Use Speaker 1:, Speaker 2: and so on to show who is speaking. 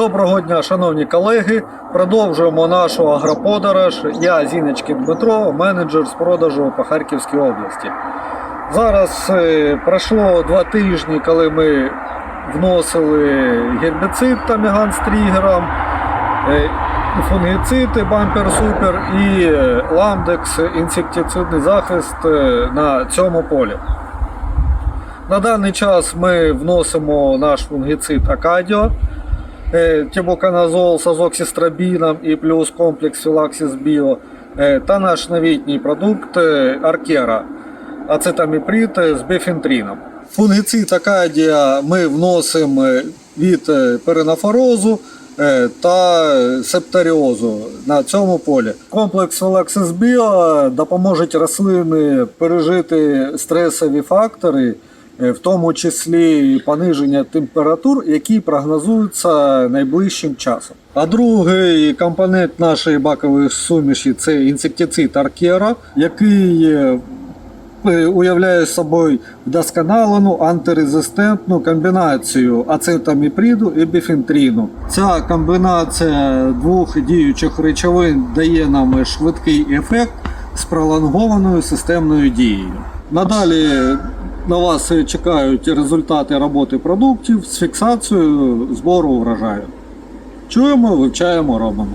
Speaker 1: Доброго дня, шановні колеги. Продовжуємо нашу агроподорож. Я Зіночкін Дмитро, менеджер з продажу по Харківській області. Зараз е, пройшло два тижні, коли ми вносили гербіцид Таміган з тригером, е, фунгіцид Бампер Супер і е, ламдекс інсектицидний захист на цьому полі. На даний час ми вносимо наш фунгіцид Акадіо, е, тибуканазол з азоксістрабіном і плюс комплекс Філаксіс Біо е, та наш новітній продукт е, Аркера ацетаміприд е, з бефінтрином. Фунгіцид Акадія ми вносимо від перенафорозу е, та септоріозу на цьому полі. Комплекс Філаксис Біо допоможе рослини пережити стресові фактори, в тому числі пониження температур, які прогнозуються найближчим часом. А другий компонент нашої бакової суміші це інсектицид Аркера, який е, е, уявляє собою вдосконалену антирезистентну комбінацію ацетаміприду і біфентріну. Ця комбінація двох діючих речовин дає нам швидкий ефект з пролонгованою системною дією. Надалі на вас чекають результати роботи продуктів з фіксацією збору врожаю. Чуємо, вивчаємо, робимо.